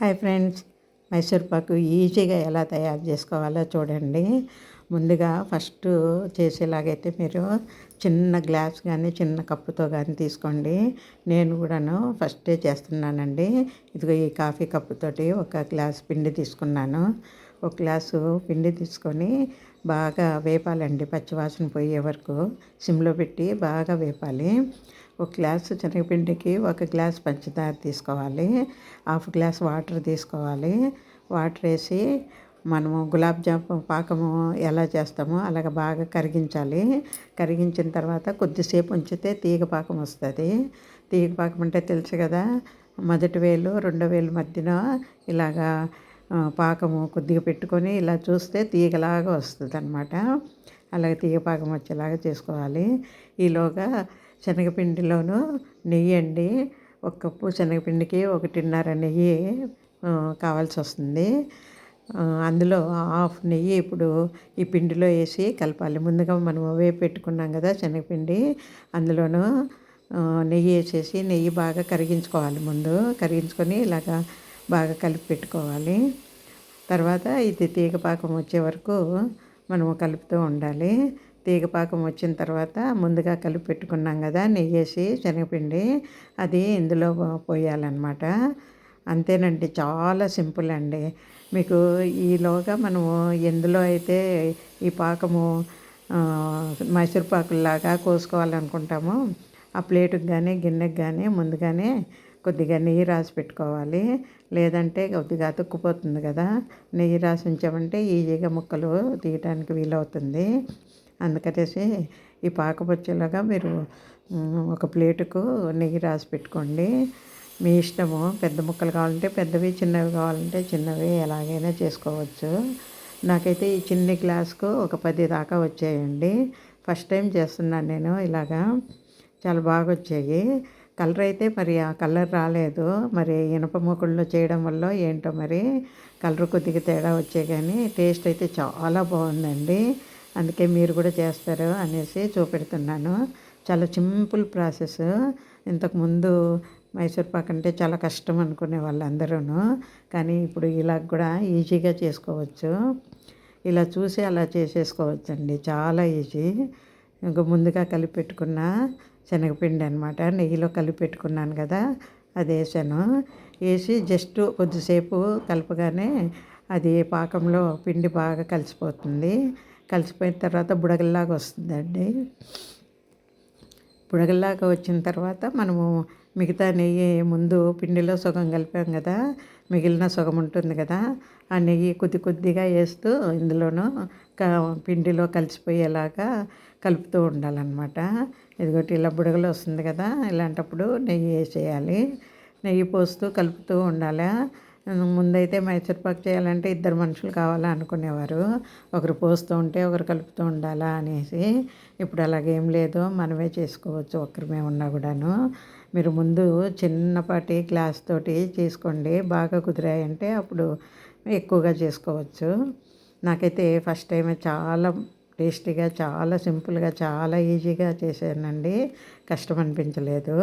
Hi friends. Mysore పాకు ఈజీగా ఎలా తయారు చేసుకోవాలో చూడండి. ముందుగా ఫస్ట్ చేసేలాగైతే మీరు చిన్న గ్లాస్ కానీ చిన్న కప్పుతో కానీ తీసుకోండి. నేను కూడాను ఫస్టే చేస్తున్నానండి. ఇదిగో ఈ కాఫీ కప్పుతోటి ఒక గ్లాస్ పిండి తీసుకున్నాను. ఒక గ్లాసు పిండి తీసుకొని బాగా వేపాలండి పచ్చివాసన పోయే వరకు. సిమ్లో పెట్టి బాగా వేపాలి. ఒక గ్లాసు శనగపిండికి ఒక గ్లాస్ పంచదార తీసుకోవాలి. హాఫ్ గ్లాస్ వాటర్ తీసుకోవాలి. వాటర్ వేసి మనము గులాబ్ జామ్ పాకము ఎలా చేస్తామో అలాగ బాగా కరిగించాలి. కరిగించిన తర్వాత కొద్దిసేపు ఉంచితే తీగ పాకం వస్తుంది. తీగ పాకం అంటే తెలుసు కదా మొదటి వేలు రెండో వేలు మధ్యన ఇలాగా పాకము కొద్దిగా పెట్టుకొని ఇలా చూస్తే తీగలాగా వస్తుంది అనమాట అలాగే తీగ పాకం వచ్చేలాగా చేసుకోవాలి. ఈలోగా శనగపిండిలోను నెయ్యి అండి. ఒక కప్పు శనగపిండికి ఒకటిన్నర నెయ్యి కావాల్సి వస్తుంది. అందులో హాఫ్ నెయ్యి ఇప్పుడు ఈ పిండిలో వేసి కలపాలి. ముందుగా మనం అవే పెట్టుకున్నాం కదా శనగపిండి అందులోనూ నెయ్యి వేసేసి నెయ్యి బాగా కరిగించుకోవాలి ముందు. కరిగించుకొని ఇలాగా బాగా కలిపి పెట్టుకోవాలి. తర్వాత ఇది తీగపాకం వచ్చే వరకు మనము కలుపుతూ ఉండాలి. తీగపాకం వచ్చిన తర్వాత ముందుగా కలిపి పెట్టుకున్నాం కదా నెయ్యి శనగపిండి అది ఇందులో పోయాలన్నమాట. అంతేనండి చాలా సింపుల్ అండి. మీకు ఈలోగా మనము ఎందులో అయితే ఈ పాకము మైసూర్ పాకులాగా కోసుకోవాలనుకుంటామో ఆ ప్లేటుకి కానీ గిన్నెకి కానీ ముందుగానే కొద్దిగా నెయ్యి రాసి పెట్టుకోవాలి. లేదంటే కొద్దిగా అతుక్కుపోతుంది కదా. నెయ్యి రాసి ఉంచామంటే ఈజీగా ముక్కలు తీయటానికి వీలవుతుంది. అందుకనేసి ఈ పాకపచ్చేలాగా మీరు ఒక ప్లేటుకు నెయ్యి రాసి పెట్టుకోండి. మీ ఇష్టము. పెద్ద ముక్కలు కావాలంటే పెద్దవి చిన్నవి కావాలంటే చిన్నవి ఎలాగైనా చేసుకోవచ్చు. నాకైతే ఈ చిన్ని గ్లాస్కు ఒక పది దాకా వచ్చాయండి. ఫస్ట్ టైం చేస్తున్నాను నేను ఇలాగా. చాలా బాగా వచ్చాయి కలర్ అయితే మరి ఆ కలర్ రాలేదు. మరి ఇనప మూకుల్లో చేయడం వల్ల ఏంటో మరి కలర్ కొద్దిగా తేడా వచ్చే కానీ టేస్ట్ అయితే చాలా బాగుందండి. అందుకే మీరు కూడా చేస్తారు అనేసి చూపెడుతున్నాను. చాలా సింపుల్ ప్రాసెస్. ఇంతకుముందు మైసూర్ పాక్ అంటే చాలా కష్టం అనుకునే వాళ్ళందరూ కానీ ఇప్పుడు ఇలా కూడా ఈజీగా చేసుకోవచ్చు. ఇలా చూసి అలా చేసేసుకోవచ్చండి. చాలా ఈజీ. ఇంకా ముందుగా కలిపి పెట్టుకున్న శనగపిండి అనమాట నెయ్యిలో కలిపి పెట్టుకున్నాను కదా అది వేసాను. వేసి జస్ట్ కొద్దిసేపు కలపగానే అది పాకంలో పిండి బాగా కలిసిపోతుంది. కలిసిపోయిన తర్వాత బుడగల్లాగా వస్తుందండి. బుడగల్లాగా వచ్చిన తర్వాత మనము మిగతా నెయ్యి ముందు పిండిలో సగం కలిపాం కదా మిగిలిన సగం ఉంటుంది కదా ఆ నెయ్యి కొద్ది కొద్దిగా వేస్తూ ఇందులోనూ పిండిలో కలిసిపోయేలాగా కలుపుతూ ఉండాలన్నమాట. ఇదిగోటి ఇలా బుడగలు వస్తుంది కదా ఇలాంటప్పుడు నెయ్యి వేసేయాలి. నెయ్యి పోస్తూ కలుపుతూ ఉండాలి? ముందైతే మైసూర్పాకు చేయాలంటే ఇద్దరు మనుషులు కావాలా అనుకునేవారు. ఒకరు పోస్తూ ఉంటే ఒకరు కలుపుతూ ఉండాలా అనేసి. ఇప్పుడు అలాగేం లేదు మనమే చేసుకోవచ్చు ఒక్కరిమే ఉన్నా కూడాను. మీరు ముందు చిన్నపాటి గ్లాస్ తోటి చేసుకోండి బాగా కుదిరాయంటే అప్పుడు ఎక్కువగా చేసుకోవచ్చు. నాకైతే ఫస్ట్ టైం చాలా టేస్టీగా చాలా సింపుల్గా చాలా ఈజీగా చేశానండి. కష్టం అనిపించలేదు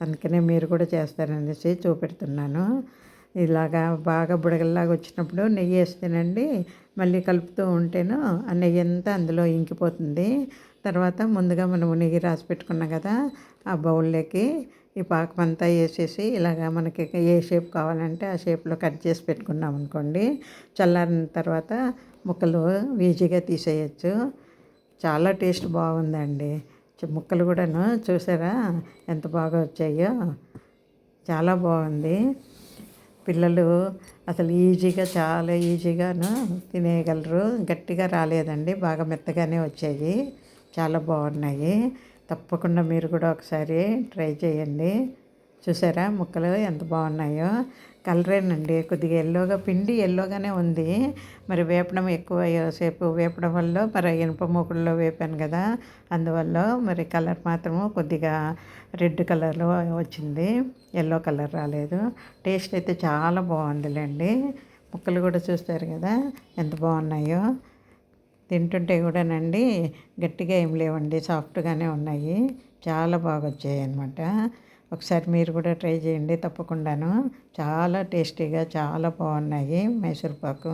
అందుకనే మీరు కూడా చేస్తారనేసి చూపెడుతున్నాను. ఇలాగా బాగా బుడగల్లాగా వచ్చినప్పుడు నెయ్యి వేస్తేనండి మళ్ళీ కలుపుతూ ఉంటేను ఆ నెయ్యి అంతా అందులో ఇంకిపోతుంది. తర్వాత ముందుగా మనం నెయ్యి రాసి పెట్టుకున్నాం కదా ఆ బౌల్లోకి ఈ పాకం అంతా వేసేసి ఇలాగ మనకి ఏ షేప్ కావాలంటే ఆ షేప్లో కట్ చేసి పెట్టుకున్నాం అనుకోండి చల్లారిన తర్వాత ముక్కలు ఈజీగా తీసేయచ్చు. చాలా టేస్ట్ బాగుందండి. ముక్కలు కూడాను చూసారా? ఎంత బాగా వచ్చాయో. చాలా బాగుంది. పిల్లలు అసలు ఈజీగా చాలా ఈజీగాను తినేయగలరు. గట్టిగా రాలేదండి. బాగా మెత్తగానే వచ్చాయి. చాలా బాగున్నాయి. తప్పకుండా మీరు కూడా ఒకసారి ట్రై చేయండి. చూసారా? ముక్కలు ఎంత బాగున్నాయో. కలరేనండి. కొద్దిగా ఎల్లోగా పిండి ఎల్లోగానే ఉంది. మరి వేపడం ఎక్కువ సేపు వేపడం వల్ల మరి ఇనుప మూకుల్లో వేపాను కదా. అందువల్ల మరి కలర్ మాత్రము కొద్దిగా రెడ్ కలర్లో వచ్చింది. ఎల్లో కలర్ రాలేదు. టేస్ట్ అయితే చాలా బాగుందిలేండి. ముక్కలు కూడా చూస్తారు కదా ఎంత బాగున్నాయో. తింటుంటే కూడానండి గట్టిగా ఏం లేవండి సాఫ్ట్గానే ఉన్నాయి. చాలా బాగా వచ్చాయి అనమాట ఒకసారి మీరు కూడా ట్రై చేయండి తప్పకుండాను. చాలా టేస్టీగా చాలా బాగున్నాయి మైసూర్ పాకు.